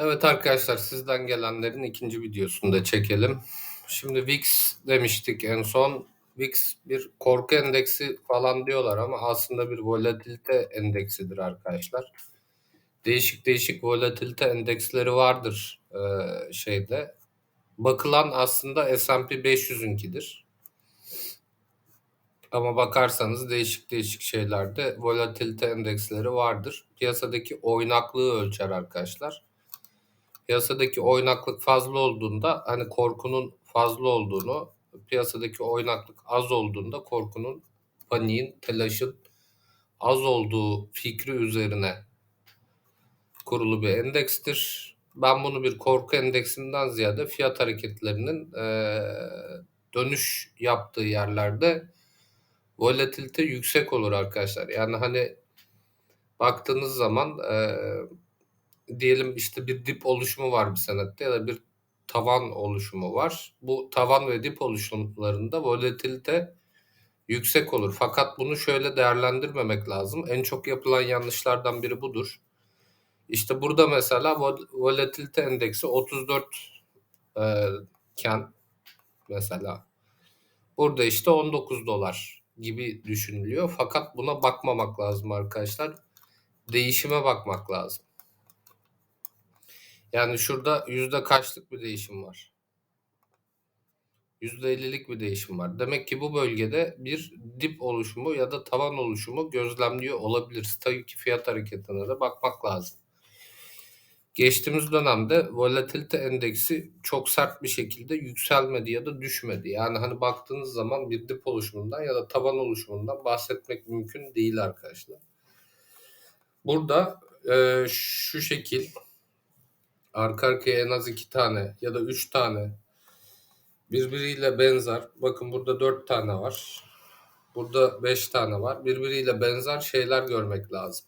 Evet arkadaşlar sizden gelenlerin ikinci videosunu da çekelim. Şimdi VIX demiştik en son. VIX bir korku endeksi falan diyorlar ama aslında bir volatilite endeksidir arkadaşlar. Değişik değişik volatilite endeksleri vardır e, şeyde. Bakılan aslında S&P 500'ünkidir. Ama bakarsanız değişik değişik şeylerde volatilite endeksleri vardır. Piyasadaki oynaklığı ölçer arkadaşlar piyasadaki oynaklık fazla olduğunda hani korkunun fazla olduğunu, piyasadaki oynaklık az olduğunda korkunun, paniğin, telaşın az olduğu fikri üzerine kurulu bir endekstir. Ben bunu bir korku endeksinden ziyade fiyat hareketlerinin e, dönüş yaptığı yerlerde volatilite yüksek olur arkadaşlar. Yani hani baktığınız zaman e, diyelim işte bir dip oluşumu var bir senette ya da bir tavan oluşumu var. Bu tavan ve dip oluşumlarında volatilite yüksek olur. Fakat bunu şöyle değerlendirmemek lazım. En çok yapılan yanlışlardan biri budur. İşte burada mesela volatilite endeksi 34 e, iken mesela burada işte 19 dolar gibi düşünülüyor. Fakat buna bakmamak lazım arkadaşlar. Değişime bakmak lazım. Yani şurada yüzde kaçlık bir değişim var? Yüzde ellilik bir değişim var. Demek ki bu bölgede bir dip oluşumu ya da tavan oluşumu gözlemliyor olabilir. Tabii ki fiyat hareketine de bakmak lazım. Geçtiğimiz dönemde volatilite endeksi çok sert bir şekilde yükselmedi ya da düşmedi. Yani hani baktığınız zaman bir dip oluşumundan ya da tavan oluşumundan bahsetmek mümkün değil arkadaşlar. Burada e, şu şekil arka arkaya en az iki tane ya da üç tane birbiriyle benzer. Bakın burada dört tane var. Burada beş tane var. Birbiriyle benzer şeyler görmek lazım.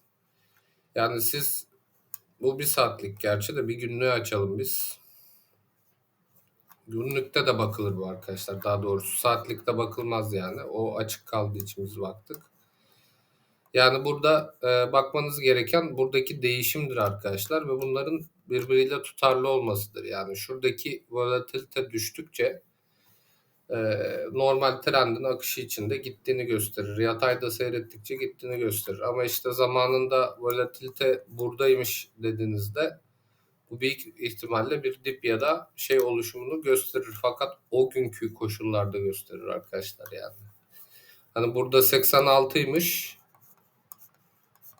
Yani siz bu bir saatlik gerçi de bir günlüğü açalım biz. Günlükte de bakılır bu arkadaşlar. Daha doğrusu saatlikte bakılmaz yani. O açık kaldığı için biz baktık. Yani burada e, bakmanız gereken buradaki değişimdir arkadaşlar ve bunların birbiriyle tutarlı olmasıdır. Yani şuradaki volatilite düştükçe e, normal trendin akışı içinde gittiğini gösterir. Yatayda seyrettikçe gittiğini gösterir. Ama işte zamanında volatilite buradaymış dediğinizde bu büyük ihtimalle bir dip ya da şey oluşumunu gösterir. Fakat o günkü koşullarda gösterir arkadaşlar yani. Hani burada 86'ymış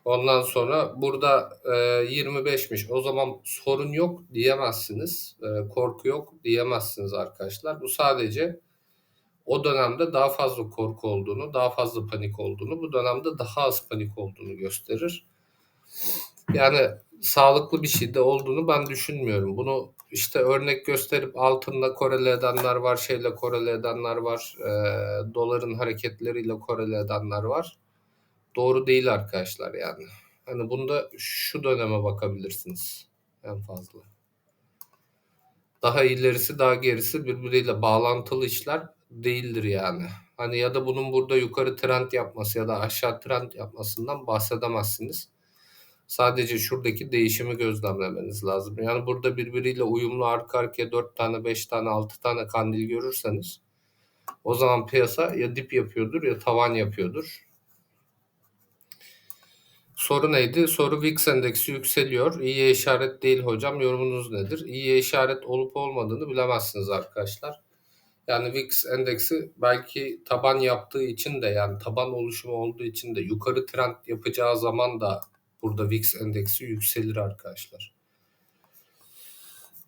Ondan sonra burada e, 25'miş. O zaman sorun yok diyemezsiniz. E, korku yok diyemezsiniz arkadaşlar. Bu sadece o dönemde daha fazla korku olduğunu, daha fazla panik olduğunu, bu dönemde daha az panik olduğunu gösterir. Yani sağlıklı bir şey de olduğunu ben düşünmüyorum. Bunu işte örnek gösterip altında korele edenler var, şeyle korele edenler var, e, doların hareketleriyle korele edenler var doğru değil arkadaşlar yani. Hani bunda şu döneme bakabilirsiniz en fazla. Daha ilerisi daha gerisi birbiriyle bağlantılı işler değildir yani. Hani ya da bunun burada yukarı trend yapması ya da aşağı trend yapmasından bahsedemezsiniz. Sadece şuradaki değişimi gözlemlemeniz lazım. Yani burada birbiriyle uyumlu arka arkaya 4 tane, 5 tane, 6 tane kandil görürseniz o zaman piyasa ya dip yapıyordur ya tavan yapıyordur. Soru neydi? Soru VIX endeksi yükseliyor. İyiye işaret değil hocam. Yorumunuz nedir? İyiye işaret olup olmadığını bilemezsiniz arkadaşlar. Yani VIX endeksi belki taban yaptığı için de yani taban oluşumu olduğu için de yukarı trend yapacağı zaman da burada VIX endeksi yükselir arkadaşlar.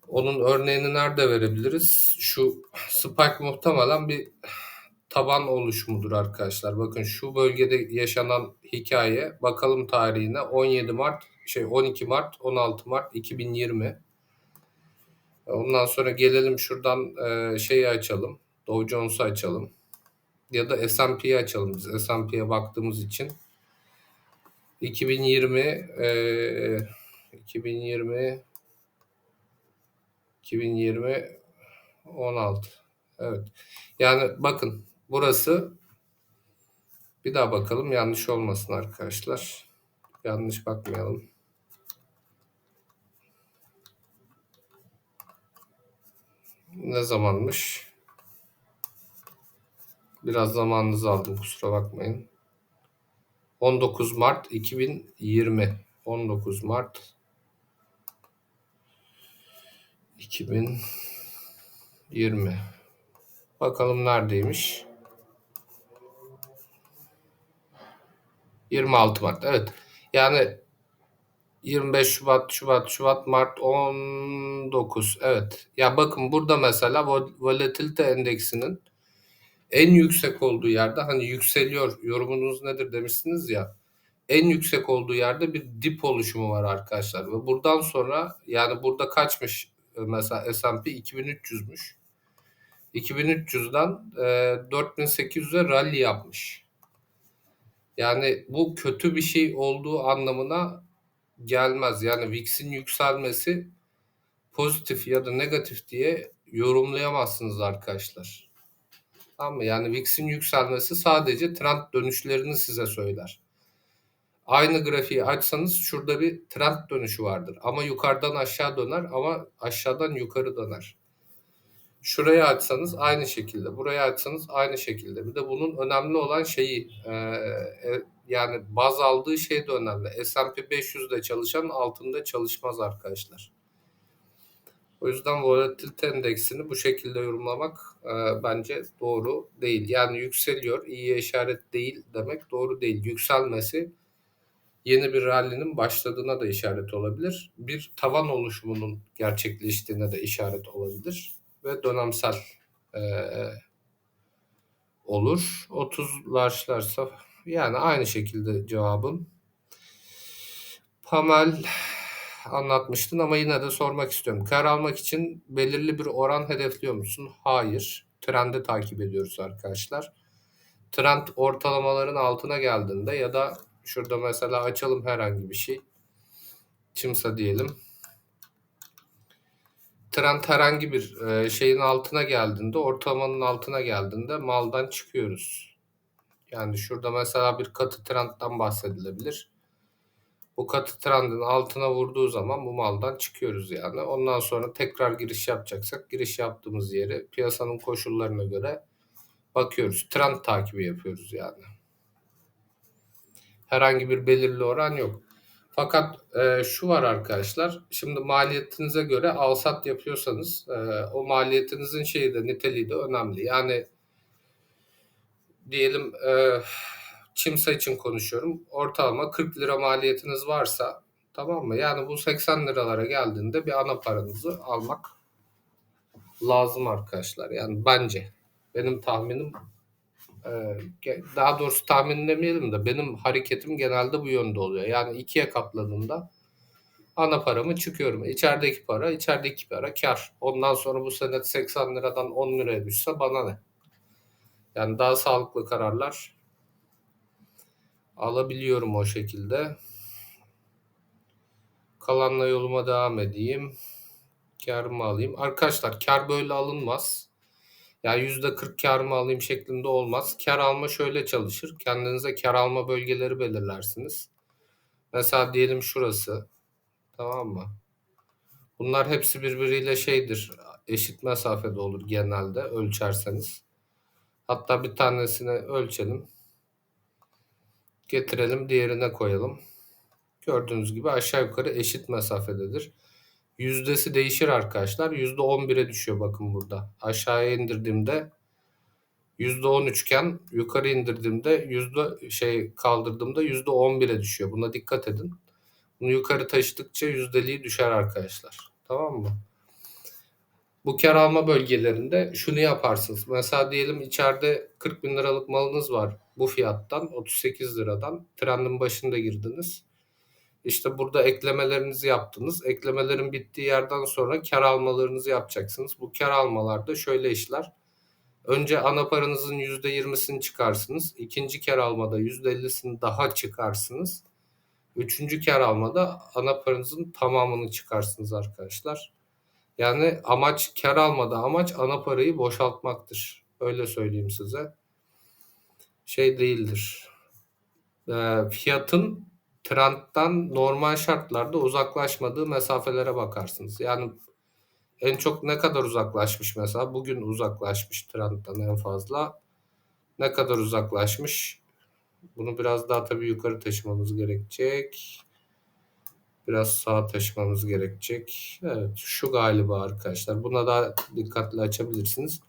Onun örneğini nerede verebiliriz? Şu spike muhtemelen bir taban oluşumudur arkadaşlar. Bakın şu bölgede yaşanan hikaye bakalım tarihine 17 Mart şey 12 Mart 16 Mart 2020. Ondan sonra gelelim şuradan e, şeyi açalım. Dow Jones'u açalım. Ya da S&P'yi açalım biz. S&P'ye baktığımız için. 2020 e, 2020 2020 16 Evet. Yani bakın Burası bir daha bakalım yanlış olmasın arkadaşlar. Yanlış bakmayalım. Ne zamanmış? Biraz zamanınızı aldım kusura bakmayın. 19 Mart 2020. 19 Mart 2020. Bakalım neredeymiş? 26 Mart. Evet. Yani 25 Şubat, Şubat, Şubat, Mart 19. Evet. Ya bakın burada mesela volatilite endeksinin en yüksek olduğu yerde hani yükseliyor yorumunuz nedir demişsiniz ya. En yüksek olduğu yerde bir dip oluşumu var arkadaşlar ve buradan sonra yani burada kaçmış mesela S&P 2300'müş. 2300'den e, 4800'e rally yapmış. Yani bu kötü bir şey olduğu anlamına gelmez. Yani VIX'in yükselmesi pozitif ya da negatif diye yorumlayamazsınız arkadaşlar. Tamam mı? Yani VIX'in yükselmesi sadece trend dönüşlerini size söyler. Aynı grafiği açsanız şurada bir trend dönüşü vardır. Ama yukarıdan aşağı döner ama aşağıdan yukarı döner. Şurayı açsanız aynı şekilde, burayı açsanız aynı şekilde. Bir de bunun önemli olan şeyi e, e, yani baz aldığı şey de önemli. S&P 500'de çalışan altında çalışmaz arkadaşlar. O yüzden volatilite endeksini bu şekilde yorumlamak e, bence doğru değil. Yani yükseliyor, iyi işaret değil demek doğru değil. Yükselmesi yeni bir rally'nin başladığına da işaret olabilir. Bir tavan oluşumunun gerçekleştiğine de işaret olabilir ve dönemsel e, olur. 30'larsa yani aynı şekilde cevabım. Pamel anlatmıştın ama yine de sormak istiyorum. Kar almak için belirli bir oran hedefliyor musun? Hayır. Trendi takip ediyoruz arkadaşlar. Trend ortalamaların altına geldiğinde ya da şurada mesela açalım herhangi bir şey. Çimsa diyelim. Trend herhangi bir e, şeyin altına geldiğinde, ortalamanın altına geldiğinde maldan çıkıyoruz. Yani şurada mesela bir katı trendten bahsedilebilir. Bu katı trendin altına vurduğu zaman bu maldan çıkıyoruz yani. Ondan sonra tekrar giriş yapacaksak giriş yaptığımız yeri piyasanın koşullarına göre bakıyoruz. Trend takibi yapıyoruz yani. Herhangi bir belirli oran yok. Fakat e, şu var arkadaşlar. Şimdi maliyetinize göre alsat yapıyorsanız e, o maliyetinizin şeyi de niteliği de önemli. Yani diyelim e, Çimsa için konuşuyorum. Ortalama 40 lira maliyetiniz varsa tamam mı? Yani bu 80 liralara geldiğinde bir ana paranızı almak lazım arkadaşlar. Yani bence benim tahminim daha doğrusu tahmin demeyelim de benim hareketim genelde bu yönde oluyor. Yani ikiye katladığında ana paramı çıkıyorum. İçerideki para, içerideki para kar. Ondan sonra bu senet 80 liradan 10 liraya düşse bana ne? Yani daha sağlıklı kararlar alabiliyorum o şekilde. Kalanla yoluma devam edeyim. Karımı alayım. Arkadaşlar kar böyle alınmaz. Yani %40 kar mı alayım şeklinde olmaz. Kar alma şöyle çalışır. Kendinize kar alma bölgeleri belirlersiniz. Mesela diyelim şurası. Tamam mı? Bunlar hepsi birbiriyle şeydir. Eşit mesafede olur genelde ölçerseniz. Hatta bir tanesini ölçelim. Getirelim diğerine koyalım. Gördüğünüz gibi aşağı yukarı eşit mesafededir. Yüzdesi değişir arkadaşlar. %11'e düşüyor bakın burada. Aşağıya indirdiğimde %13 iken yukarı indirdiğimde yüzde şey kaldırdığımda %11'e düşüyor. Buna dikkat edin. Bunu yukarı taşıdıkça yüzdeliği düşer arkadaşlar. Tamam mı? Bu kar alma bölgelerinde şunu yaparsınız. Mesela diyelim içeride 40 bin liralık malınız var bu fiyattan 38 liradan trendin başında girdiniz. İşte burada eklemelerinizi yaptınız. Eklemelerin bittiği yerden sonra kar almalarınızı yapacaksınız. Bu kar almalarda şöyle işler. Önce ana paranızın %20'sini çıkarsınız. İkinci kar almada %50'sini daha çıkarsınız. Üçüncü kar almada ana paranızın tamamını çıkarsınız arkadaşlar. Yani amaç kar almada amaç ana parayı boşaltmaktır. Öyle söyleyeyim size. Şey değildir. E, fiyatın trendten normal şartlarda uzaklaşmadığı mesafelere bakarsınız. Yani En çok ne kadar uzaklaşmış mesela? Bugün uzaklaşmış trendten en fazla. Ne kadar uzaklaşmış? Bunu biraz daha tabii yukarı taşımamız gerekecek. Biraz sağa taşımamız gerekecek. Evet şu galiba arkadaşlar. Buna daha dikkatli açabilirsiniz.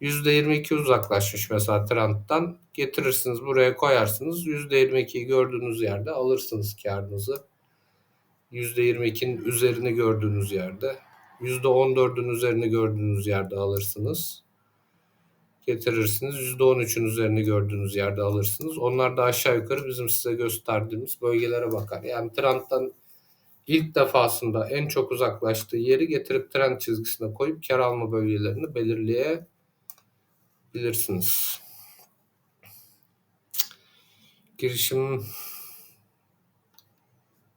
%22 uzaklaşmış mesela trendten. Getirirsiniz buraya koyarsınız. %22'yi gördüğünüz yerde alırsınız karınızı. %22'nin üzerini gördüğünüz yerde. %14'ün üzerini gördüğünüz yerde alırsınız. Getirirsiniz. %13'ün üzerini gördüğünüz yerde alırsınız. Onlar da aşağı yukarı bizim size gösterdiğimiz bölgelere bakar. Yani trendten ilk defasında en çok uzaklaştığı yeri getirip trend çizgisine koyup kar alma bölgelerini belirleyebilirsiniz. Girişim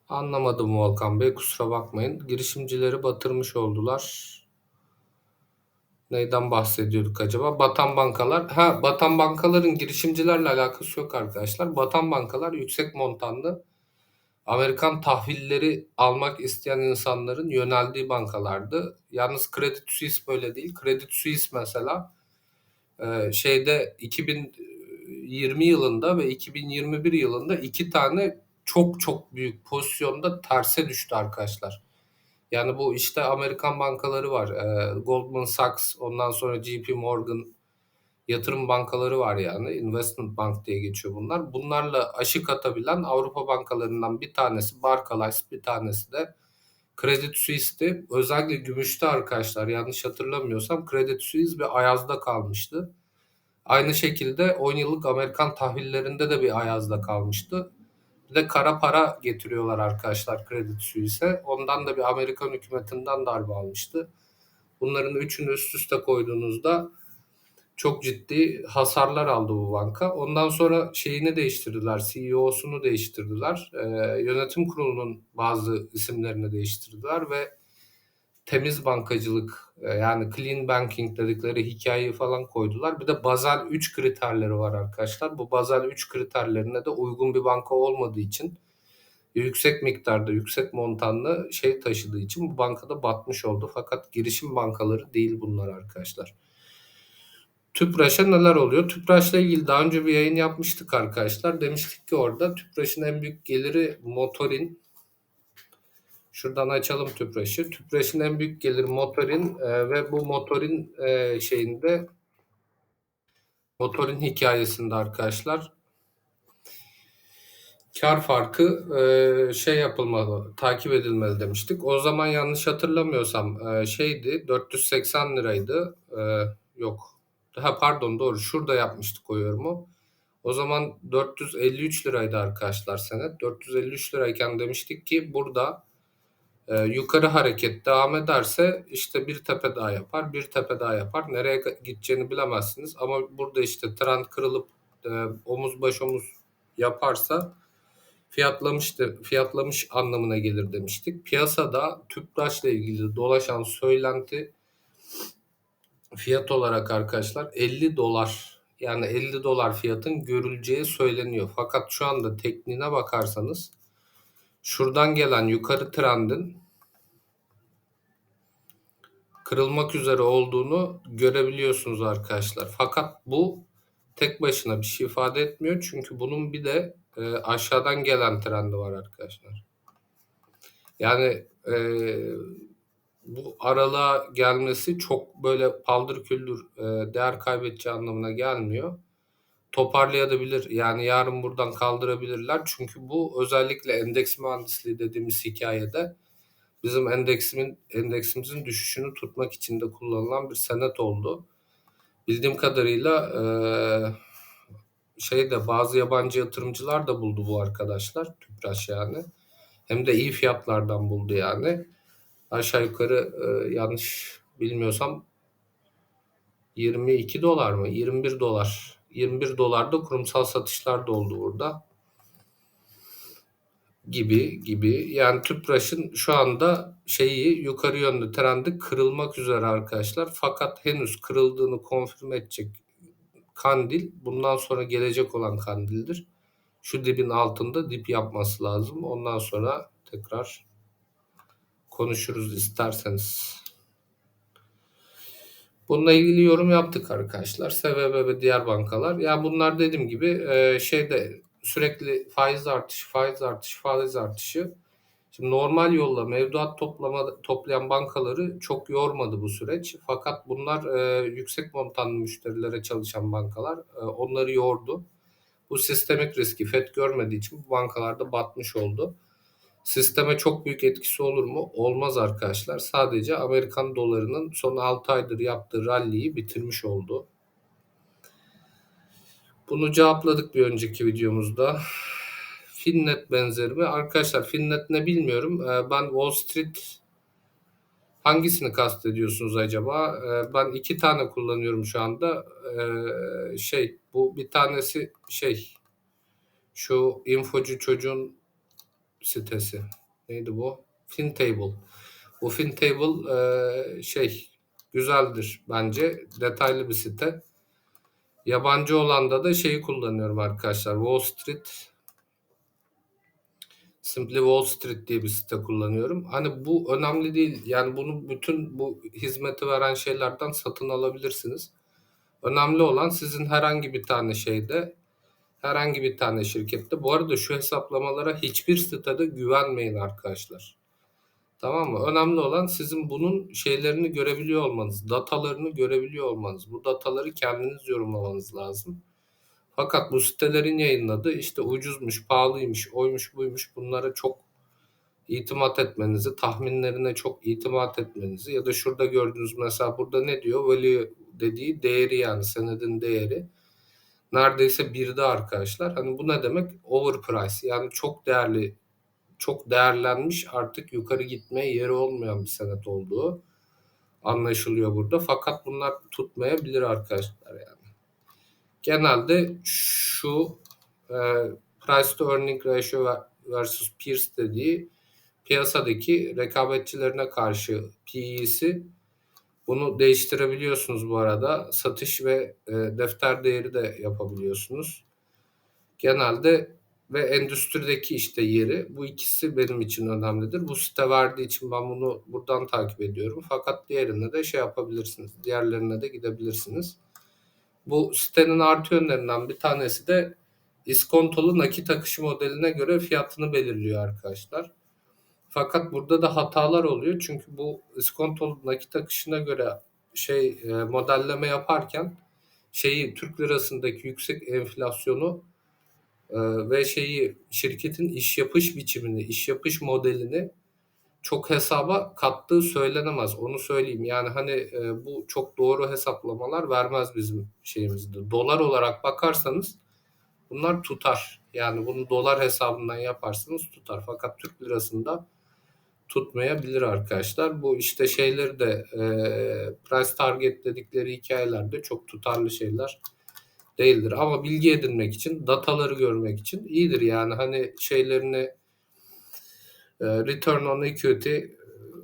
anlamadım Volkan Bey kusura bakmayın. Girişimcileri batırmış oldular. Neyden bahsediyorduk acaba? Batan bankalar. Ha, batan bankaların girişimcilerle alakası yok arkadaşlar. Batan bankalar yüksek montanlı Amerikan tahvilleri almak isteyen insanların yöneldiği bankalardı. Yalnız Credit Suisse böyle değil. Credit Suisse mesela e, şeyde 2020 yılında ve 2021 yılında iki tane çok çok büyük pozisyonda terse düştü arkadaşlar. Yani bu işte Amerikan bankaları var. E, Goldman Sachs, ondan sonra JP Morgan yatırım bankaları var yani. Investment Bank diye geçiyor bunlar. Bunlarla aşık atabilen Avrupa bankalarından bir tanesi Barclays, bir tanesi de Credit Suisse'ti. Özellikle gümüşte arkadaşlar yanlış hatırlamıyorsam Credit Suisse bir ayazda kalmıştı. Aynı şekilde 10 yıllık Amerikan tahvillerinde de bir ayazda kalmıştı. Bir de kara para getiriyorlar arkadaşlar Credit Suisse'e. Ondan da bir Amerikan hükümetinden darbe almıştı. Bunların üçünü üst üste koyduğunuzda çok ciddi hasarlar aldı bu banka. Ondan sonra şeyini değiştirdiler, CEO'sunu değiştirdiler. Ee, yönetim kurulunun bazı isimlerini değiştirdiler ve temiz bankacılık e, yani clean banking dedikleri hikayeyi falan koydular. Bir de Basel 3 kriterleri var arkadaşlar. Bu Basel 3 kriterlerine de uygun bir banka olmadığı için yüksek miktarda, yüksek montanlı şey taşıdığı için bu bankada batmış oldu. Fakat girişim bankaları değil bunlar arkadaşlar. Tüpraş'a neler oluyor? Tüpraş'la ilgili daha önce bir yayın yapmıştık arkadaşlar. Demiştik ki orada Tüpraş'ın en büyük geliri motorin. Şuradan açalım Tüpraş'ı. Tüpraş'ın en büyük geliri motorin e, ve bu motorin e, şeyinde motorin hikayesinde arkadaşlar kar farkı e, şey yapılmalı, takip edilmeli demiştik. O zaman yanlış hatırlamıyorsam e, şeydi 480 liraydı. E, yok Ha pardon doğru şurada yapmıştık o. O zaman 453 liraydı arkadaşlar senet. 453 lirayken demiştik ki burada e, yukarı hareket devam ederse işte bir tepe daha yapar, bir tepe daha yapar. Nereye gideceğini bilemezsiniz ama burada işte trend kırılıp e, omuz baş omuz yaparsa fiyatlamıştır, fiyatlamış anlamına gelir demiştik. Piyasada tüpraşla ilgili dolaşan söylenti fiyat olarak arkadaşlar 50 dolar yani 50 dolar fiyatın görüleceği söyleniyor. Fakat şu anda tekniğine bakarsanız şuradan gelen yukarı trendin kırılmak üzere olduğunu görebiliyorsunuz arkadaşlar. Fakat bu tek başına bir şey ifade etmiyor. Çünkü bunun bir de e, aşağıdan gelen trendi var arkadaşlar. Yani e, bu aralığa gelmesi çok böyle paldır küldür e, değer kaybedeceği anlamına gelmiyor. Toparlayabilir yani yarın buradan kaldırabilirler. Çünkü bu özellikle endeks mühendisliği dediğimiz hikayede bizim endeksimin endeksimizin düşüşünü tutmak için de kullanılan bir senet oldu. Bildiğim kadarıyla e, şeyde bazı yabancı yatırımcılar da buldu bu arkadaşlar. Tüpraş yani. Hem de iyi fiyatlardan buldu yani aşağı yukarı e, yanlış bilmiyorsam 22 dolar mı? 21 dolar. 21 dolarda kurumsal satışlar da oldu burada. Gibi gibi. Yani Tüpraş'ın şu anda şeyi yukarı yönlü trendi kırılmak üzere arkadaşlar. Fakat henüz kırıldığını konfirme edecek kandil bundan sonra gelecek olan kandildir. Şu dibin altında dip yapması lazım. Ondan sonra tekrar konuşuruz isterseniz. Bununla ilgili yorum yaptık arkadaşlar. SVB ve diğer bankalar. Ya bunlar dediğim gibi e, şeyde sürekli faiz artışı, faiz artışı, faiz artışı. Şimdi normal yolla mevduat toplama, toplayan bankaları çok yormadı bu süreç. Fakat bunlar e, yüksek montanlı müşterilere çalışan bankalar e, onları yordu. Bu sistemik riski FED görmediği için bu bankalarda batmış oldu. Sisteme çok büyük etkisi olur mu? Olmaz arkadaşlar. Sadece Amerikan dolarının son 6 aydır yaptığı rally'yi bitirmiş oldu. Bunu cevapladık bir önceki videomuzda. Finnet benzeri mi? Arkadaşlar Finnet ne bilmiyorum. Ee, Ben Wall Street hangisini kastediyorsunuz acaba? Ee, Ben iki tane kullanıyorum şu anda. Ee, Şey bu bir tanesi şey şu infocu çocuğun sitesi. Neydi bu? FinTable. Bu FinTable e, şey güzeldir bence. Detaylı bir site. Yabancı olanda da şeyi kullanıyorum arkadaşlar. Wall Street Simply Wall Street diye bir site kullanıyorum. Hani bu önemli değil. Yani bunu bütün bu hizmeti veren şeylerden satın alabilirsiniz. Önemli olan sizin herhangi bir tane şeyde herhangi bir tane şirkette. Bu arada şu hesaplamalara hiçbir sitede güvenmeyin arkadaşlar. Tamam mı? Önemli olan sizin bunun şeylerini görebiliyor olmanız, datalarını görebiliyor olmanız. Bu dataları kendiniz yorumlamanız lazım. Fakat bu sitelerin yayınladığı işte ucuzmuş, pahalıymış, oymuş, buymuş bunlara çok itimat etmenizi, tahminlerine çok itimat etmenizi ya da şurada gördüğünüz mesela burada ne diyor? Value dediği değeri yani senedin değeri neredeyse birde arkadaşlar. Hani bu ne demek? Overprice yani çok değerli, çok değerlenmiş artık yukarı gitmeye yeri olmayan bir senet olduğu anlaşılıyor burada. Fakat bunlar tutmayabilir arkadaşlar yani. Genelde şu e, price to earning ratio versus peers dediği piyasadaki rekabetçilerine karşı PE'si bunu değiştirebiliyorsunuz bu arada. Satış ve e, defter değeri de yapabiliyorsunuz. Genelde ve endüstrideki işte yeri bu ikisi benim için önemlidir. Bu site verdiği için ben bunu buradan takip ediyorum. Fakat diğerine de şey yapabilirsiniz. Diğerlerine de gidebilirsiniz. Bu sitenin artı yönlerinden bir tanesi de iskontolu nakit akışı modeline göre fiyatını belirliyor arkadaşlar. Fakat burada da hatalar oluyor. Çünkü bu iskontolu nakit akışına göre şey e, modelleme yaparken şeyi Türk lirasındaki yüksek enflasyonu e, ve şeyi şirketin iş yapış biçimini, iş yapış modelini çok hesaba kattığı söylenemez. Onu söyleyeyim. Yani hani e, bu çok doğru hesaplamalar vermez bizim şeyimizde. Dolar olarak bakarsanız bunlar tutar. Yani bunu dolar hesabından yaparsanız tutar. Fakat Türk lirasında tutmayabilir arkadaşlar. Bu işte şeyleri de e, price target dedikleri hikayelerde çok tutarlı şeyler değildir. Ama bilgi edinmek için, dataları görmek için iyidir. Yani hani şeylerini e, return on equity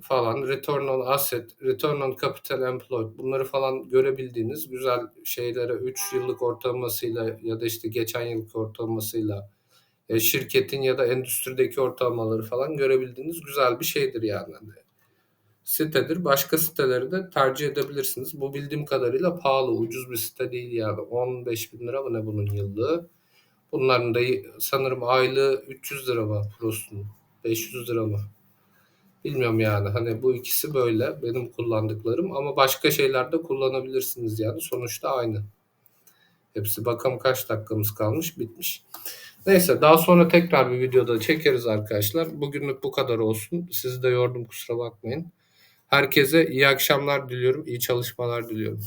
falan, return on asset, return on capital employed bunları falan görebildiğiniz güzel şeylere 3 yıllık ortalamasıyla ya da işte geçen yıllık ortalamasıyla e, şirketin ya da endüstrideki ortalamaları falan görebildiğiniz güzel bir şeydir yani. Hani sitedir. Başka siteleri de tercih edebilirsiniz. Bu bildiğim kadarıyla pahalı, ucuz bir site değil yani. 15 bin lira mı ne bunun yıllığı? Bunların da sanırım aylığı 300 lira mı Prost'un? 500 lira mı? Bilmiyorum yani. Hani bu ikisi böyle benim kullandıklarım ama başka şeylerde kullanabilirsiniz yani. Sonuçta aynı. Hepsi bakalım kaç dakikamız kalmış bitmiş. Neyse daha sonra tekrar bir videoda çekeriz arkadaşlar. Bugünlük bu kadar olsun. Sizi de yordum kusura bakmayın. Herkese iyi akşamlar diliyorum. iyi çalışmalar diliyorum.